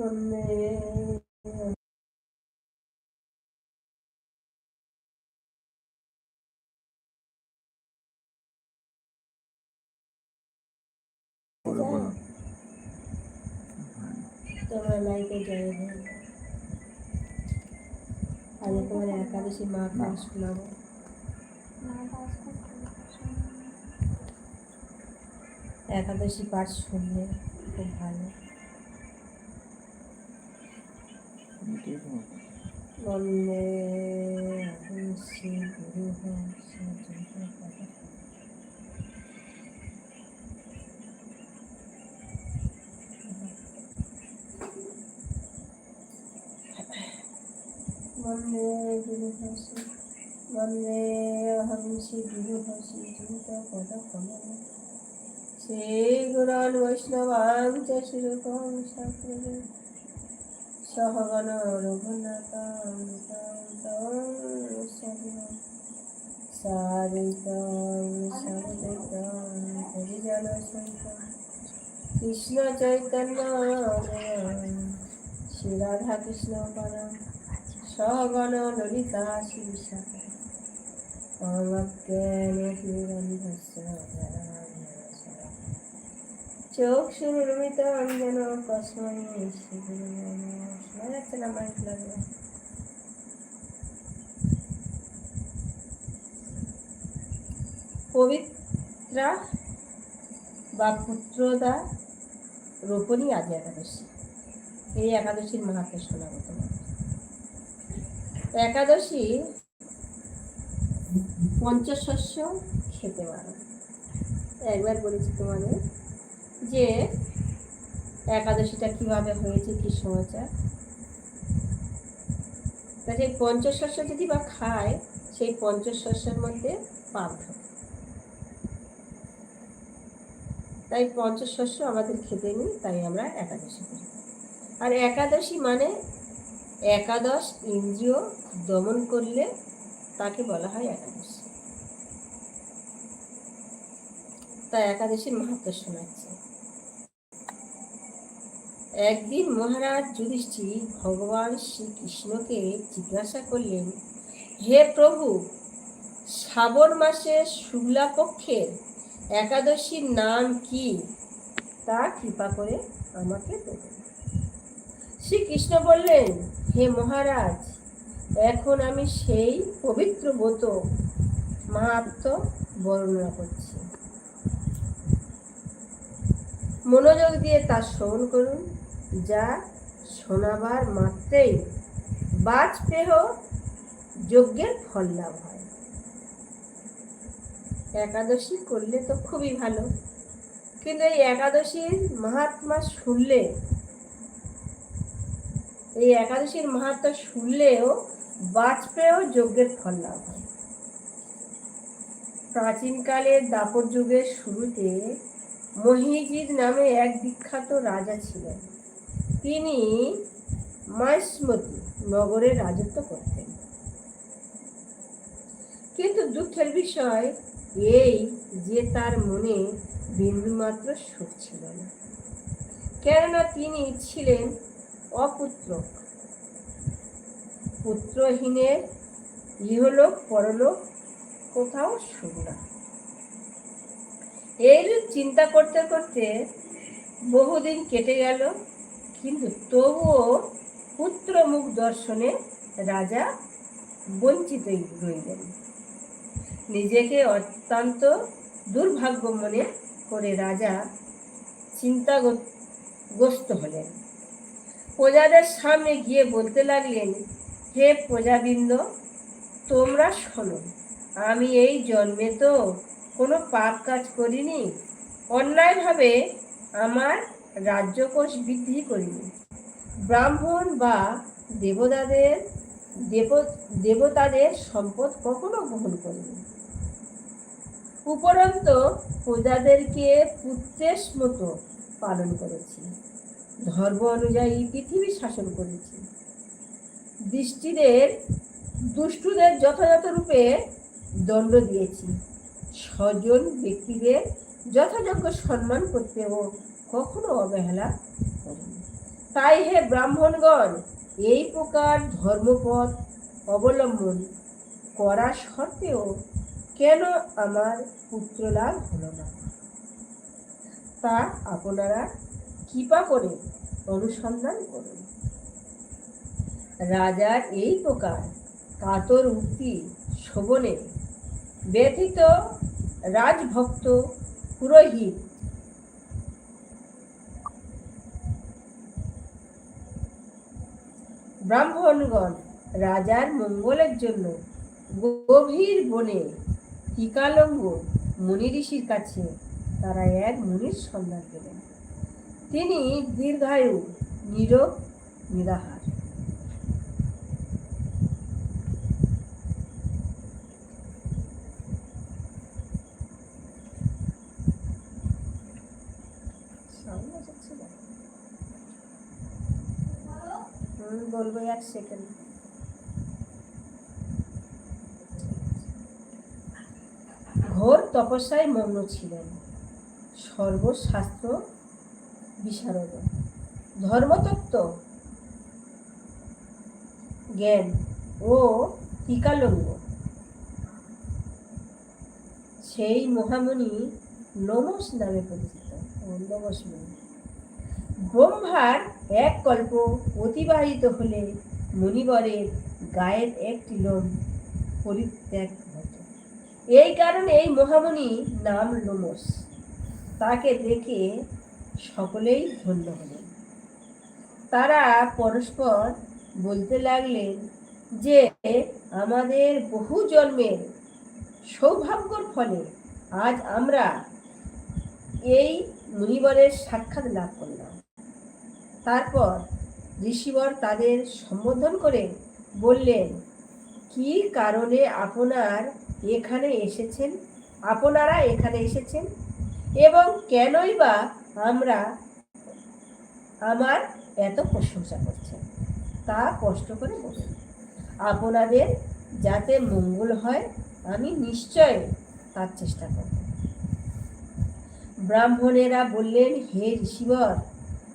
বলো বলো তোমার লাইফে জয় হোক আগে তোমার একাদশী মা কাজ শোনাবো একাদশী পাঠ শুনলে খুব ভালো এটাই তোমার বন্দে শ্রী গুরু শ্রী বন্দে গুরু শ্রী বন্দে অহং শ্রী গুরু সহগণ রঘুনাথং তং সজিবং সারিতং সারদিতং হরিজন সহিতং কৃষ্ণ চৈতন্য শ্রী রাধা কৃষ্ণ পরম, সহগণ ললিতা শিবিষা চোখ সুরমিত অঞ্জন কসময় শ্রীগুরু নমঃ শোনা যাচ্ছে না লাগবে পবিত্রা বা পুত্রদা রোপণী আজ একাদশী। এই একাদশীর মাহাত্ম শোনাবো তোমার একাদশী পঞ্চশস্য খেতে পারো। একবার বলেছি তোমাদের যে একাদশীটা কীভাবে হয়েছে, কি সমাচার? সেই পঞ্চশস্য যদি বা খায়, সেই পঞ্চশস্যের মধ্যে পাপ ঢোকে তাই পঞ্চশস্য আমাদের খেতে নেই, তাই আমরা একাদশী করি। আর একাদশী মানে একাদশ ইন্দ্রিয় দমন করলে তাকে বলা হয় একাদশী। তা একাদশীর মাহাত্ম শোনাচ্ছে। একদিন মহারাজ যুধিষ্ঠির ভগবান শ্রীকৃষ্ণকে জিজ্ঞাসা করলেন, হে প্রভু, শ্রাবণ মাসে শুক্লা পক্ষের একাদশীর নাম কি? তা কৃপা করে আমাকে বলুন। শ্রীকৃষ্ণ বললেন, হে মহারাজ, এখন আমি সেই পবিত্র ব্রত মাহাত্ম বর্ণনা করছি। মনোযোগ দিয়ে তা শ্রবণ করুন। যা শোনাবার মাত্রেই বাজপেহ যজ্ঞের ফল লাভ হয়। একাদশী করলে তো খুবই ভালো, কিন্তু এই একাদশীর মাহাত্মা শুনলে, এই একাদশীর মাহাত্ম শুনলেও বাজপেয় যজ্ঞের ফল লাভ হয়। প্রাচীনকালের দাপর যুগের শুরুতে মহিজিৎ নামে এক বিখ্যাত রাজা ছিলেন। তিনি মাইসমতি নগরে রাজত্ব করতেন। কিন্তু দুঃখের বিষয় এই যে তার মনে বিন্দুমাত্র সুখ ছিল না। কেননা তিনি ছিলেন অপুত্রক পুত্রহীনের ইহলোক, পরলোক কোথাও সুখ না এইরূপ চিন্তা করতে করতে বহুদিন কেটে গেল। কিন্তু তবুও পুত্র মুখ দর্শনে রাজা বঞ্চিতই রইলেন। নিজেকে অত্যন্ত দুর্ভাগ্য মনে করে রাজা চিন্তাগ্রস্ত হলেন। প্রজাদের সামনে গিয়ে বলতে লাগলেন, হে প্রজাবৃন্দ, তোমরা শোনো, আমি এই জন্মে তো কোনো পাপ কাজ করিনি। অন্যায়ভাবে আমার রাজ্যকোষ বৃদ্ধি করিনি ব্রাহ্মণ বা দেবতাদের, দেব, দেবতাদের সম্পদ কখনো গ্রহণ করিনি উপরন্ত প্রজাদেরকে পুত্রের মতো পালন করেছি। ধর্ম অনুযায়ী পৃথিবী শাসন করেছি। দৃষ্টিদের, দুষ্টুদের যথাযথ রূপে দণ্ড দিয়েছি। স্বজন ব্যক্তিদের যথাযোগ্য সম্মান করতেও কখনো অবহেলা করেনি। তাই হে ব্রাহ্মণগণ, এই প্রকার ধর্মপথ অবলম্বন করা সত্ত্বেও কেন আমার পুত্র লাভ হলো না? তা আপনারা কৃপা করে অনুসন্ধান করুন। রাজার এই প্রকার কাতর উক্তি শোভনে ব্যথিত রাজভক্ত পুরোহিত ব্রাহ্মণগণ রাজার মঙ্গলের জন্য গভীর বনে টিকালঙ্গ মুনি ঋষির কাছে তারা এক মুনির সন্ধান পেলেন। তিনি দীর্ঘায়ু, নীরব, নিরাহার। বলব এক সেকেন্ড ঘোর তপস্যায় মগ্ন ছিলেন। সর্বশাস্ত্র বিশারদ। ধর্মতত্ত্ব, জ্ঞান ও টিকালঙ্গ। সেই মহামণি নমস নামে পরিচিত। নমস ব্রহ্মার এক কল্প অতিবাহিত হলে মণিবরের গায়ের একটি লোম পরিত্যাগ হতো এই কারণে এই মহামণি নাম লোমস। তাকে দেখে সকলেই ধন্য হলেন। তারা পরস্পর বলতে লাগলেন যে, আমাদের বহু জন্মের সৌভাগ্যর ফলে আজ আমরা এই মুনিবরের সাক্ষাৎ লাভ করলাম তারপর ঋষিবর তাদের সম্বোধন করে বললেন, কি কারণে আপনার এখানে এসেছেন? আপনারা এখানে এসেছেন? এবং কেনই বা আমরা আমার এত প্রশংসা করছেন? তা কষ্ট করে বলুন। আপনাদের যাতে মঙ্গল হয়, আমি নিশ্চয় তার চেষ্টা করব। ব্রাহ্মণেরা বললেন, হে ঋষিবর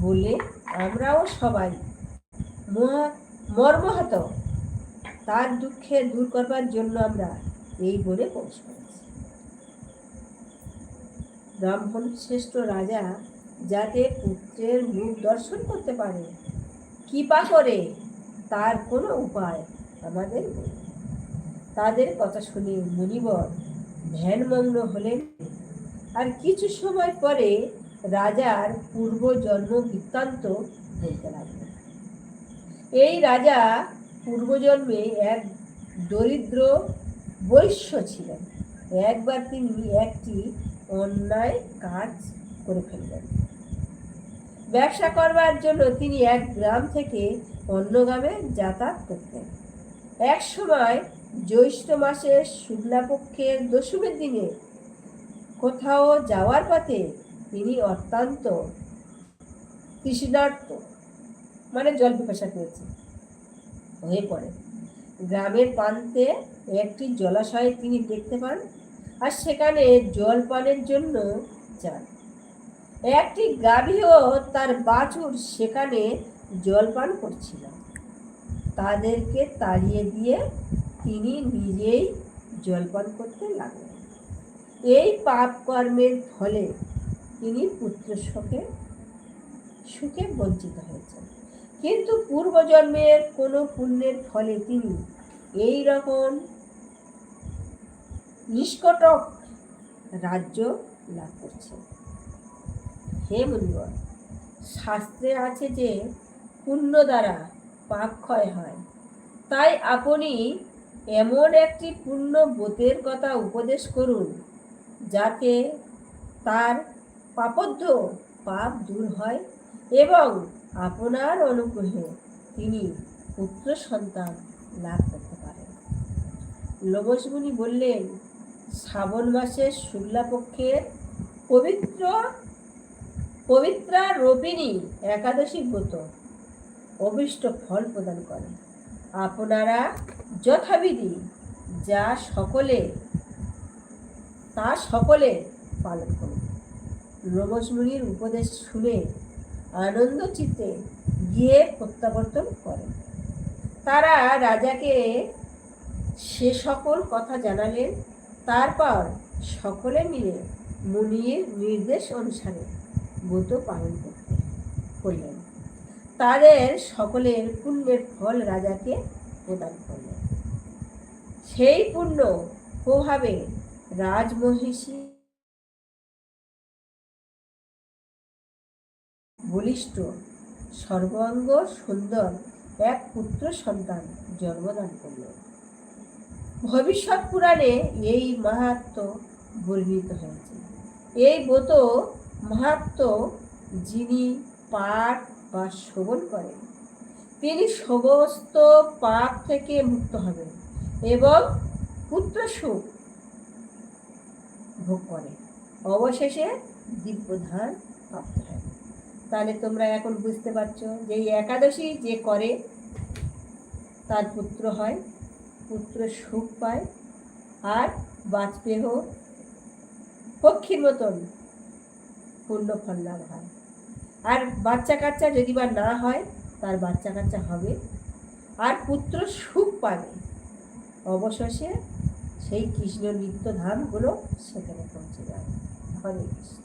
বলে আমরাও সবাই মহা মর্মাহত। তার দুঃখে দূর করবার জন্য আমরা এই বলে পৌঁছ ব্রাহ্মণ শ্রেষ্ঠ রাজা যাতে পুত্রের মুখ দর্শন করতে পারে, কৃপা করে তার কোনো উপায় আমাদের। তাদের কথা শুনে মুনিবর ধ্যানমগ্ন হলেন। আর কিছু সময় পরে রাজার পূর্ব জন্ম বৃত্তান্ত বলতে লাগলেন এই রাজা পূর্বজন্মে এক দরিদ্র বৈশ্য ছিলেন। একবার তিনি একটি অন্যায় কাজ করে ফেললেন। ব্যবসা করবার জন্য তিনি এক গ্রাম থেকে অন্য গ্রামে যাতায়াত করতেন। এক সময় জ্যৈষ্ঠ মাসের শুক্লাপক্ষের দশমীর দিনে কোথাও যাওয়ার পথে তিনি অত্যন্ত তৃষ্ণার্ত মানে জল পিপাসা পেয়েছে হয়ে পড়ে। গ্রামের প্রান্তে একটি জলাশয়ে তিনি দেখতে পান আর সেখানে জল পানের জন্য যান। একটি গাভীও তার বাছুর সেখানে জল পান করছিল। তাদেরকে তাড়িয়ে দিয়ে তিনি নিজেই জলপান করতে লাগলেন। এই পাপ কর্মের ফলে তিনি পুত্র শোকে সুখে বঞ্চিত হয়েছেন। কিন্তু পূর্বজন্মের কোনো পুণ্যের ফলে তিনি এই রকম নিষ্কটক রাজ্য লাভ করছে হে মুনিবর শাস্ত্রে আছে যে, পুণ্য দ্বারা পাপ ক্ষয় হয়। তাই আপনি এমন একটি পূর্ণ বোতের কথা উপদেশ করুন, যাতে তার পাপদ্ধ পাপ দূর হয় এবং আপনার অনুগ্রহে তিনি পুত্র সন্তান লাভ করতে পারেন। লোমসমুনি বললেন, শ্রাবণ মাসের শুক্লাপক্ষের পবিত্র, পবিত্রা রোপিণী একাদশী ব্রত অভিষ্ট ফল প্রদান করে। আপনারা যথাবিধি যা সকলে, তা সকলে পালন করুন। লোমসমুনির উপদেশ শুনে আনন্দ চিত্তে গিয়ে প্রত্যাবর্তন করেন তারা রাজাকে সে সকল কথা জানালেন, তারপর সকলে মিলে মুনির নির্দেশ অনুসারে ব্রত পালন করতে করলেন। তাদের সকলের পুণ্যের ফল রাজাকে প্রদান করলেন। সেই পুণ্য প্রভাবে রাজমহিষী বলিষ্ঠ সর্বাঙ্গ সুন্দর এক পুত্র সন্তান জন্মদান করলেন ভবিষ্যৎ পুরাণে এই মাহাত্ম বর্ণিত হয়েছে। এই ব্রত মাহাত্ম যিনি পাঠ বা শ্রবণ করেন, তিনি সমস্ত পাপ থেকে মুক্ত হবেন এবং পুত্র সুখ ভোগ করেন। অবশেষে দিব্যধান প্রাপ্ত হয় তাহলে তোমরা এখন বুঝতে পারছ যে এই একাদশী যে করে, তার পুত্র হয়, পুত্র সুখ পায় আর বাজপেহ পক্ষীর মতন পূর্ণ ফল লাভ হয়। আর বাচ্চা কাচ্চা যদি বা না হয়, তার বাচ্চা কাচ্চা হবে। আর পুত্র সুখ পাবে। অবশেষে সেই কৃষ্ণ নিত্য ধামগুলো সেখানে পৌঁছে যাবে। হরে কৃষ্ণ।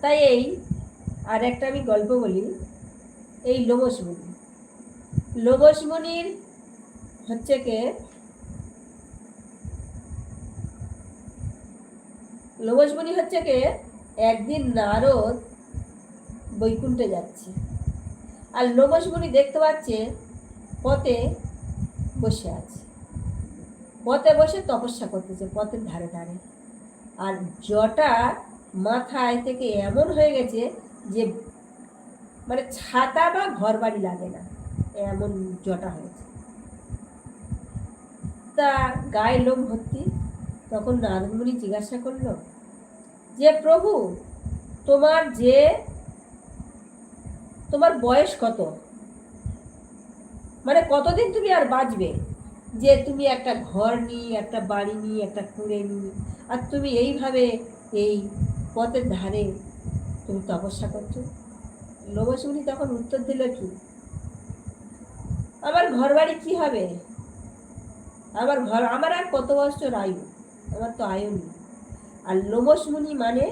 তাই এই আর একটা আমি গল্প বলি, এই লোমসমণি লোমসমণির হচ্ছে কে? লোমসমণি হচ্ছে কে? একদিন নারদ বৈকুণ্ঠে যাচ্ছে। আর লোমসমণি দেখতে পাচ্ছে পথে বসে আছে। পথে বসে তপস্যা করতেছে, পথের ধারে ধারে। আর জটা মাথায় থেকে এমন হয়ে গেছে যে মানে ছাতা বা ঘর বাড়ি লাগে না, এমন জটা হয়েছে। তা গায়ে লোম ভর্তি, তখন নারদমণি জিজ্ঞাসা করল, যে প্রভু, তোমার যে, তোমার বয়স কত? মানে কতদিন তুমি আর বাঁচবে? যে তুমি একটা ঘর নিয়ে, একটা বাড়ি নিয়ে, একটা কুঁড়ে নিয়ে, আর তুমি এইভাবে এই পথের ধারে তুমি তপস্যা করছ? লোমসমুনি তখন উত্তর দিল কি? আমার ঘর বাড়ি কি হবে? আমার ঘর, আমার আর কত বছর আয়ু? আমার তো আয়ু নেই। আর লোমসমুনি মানে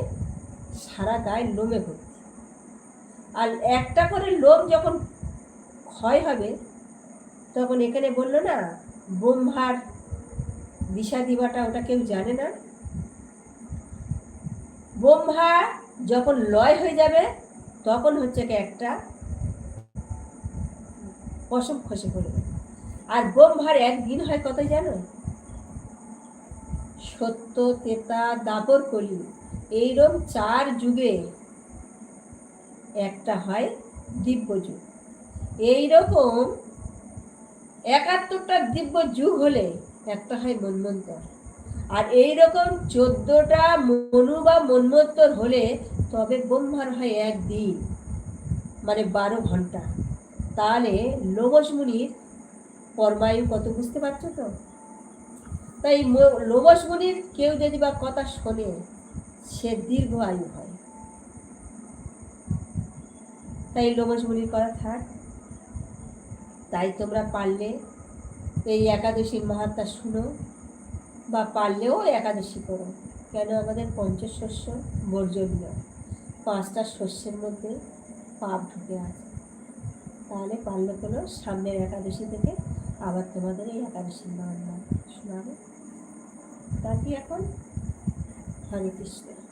সারা গায়ে লোমে ভর্তি। আর একটা করে লোম যখন ক্ষয় হবে, তখন এখানে বলল না, ব্রহ্মার দিশা দিবাটা ওটা কেউ জানে না? ব্রহ্মা যখন লয় হয়ে যাবে, তখন হচ্ছে কি একটা পশম খসে পড়বে। আর ব্রহ্মার একদিন হয় কত জানো? সত্য, তেতা, দাপর কলি এইরকম চার যুগে একটা হয় দিব্য যুগ। এইরকম একাত্তরটা দিব্য যুগ হলে একটা হয় মন্মন্তর। আর এই রকম চোদ্দটা মনু বা মন্মন্তর হলে তবে ব্রহ্মার হয় একদিন মানে বারো ঘণ্টা। তাহলে লোমসমুনির পরমায়ু কত বুঝতে পারছ তো? তাই লোমসমুনির কেউ যদি বা কথা শোনে, সে দীর্ঘ আয়ু হয়। তাই লোমসমুনির কথা থাক। তাই তোমরা পারলে এই একাদশীর মাহাত্মা শুনো। বা পারলেও একাদশী করো কেন আমাদের পঞ্চশস্য বর্জনীয়? পাঁচটা শস্যের মধ্যে পাপ ঢুকে আছে। তাহলে পারলে কোনো সামনের একাদশী থেকে আবার তোমাদের এই একাদশীর নাম শোনাবে? তা কি এখন হরে কৃষ্ণ।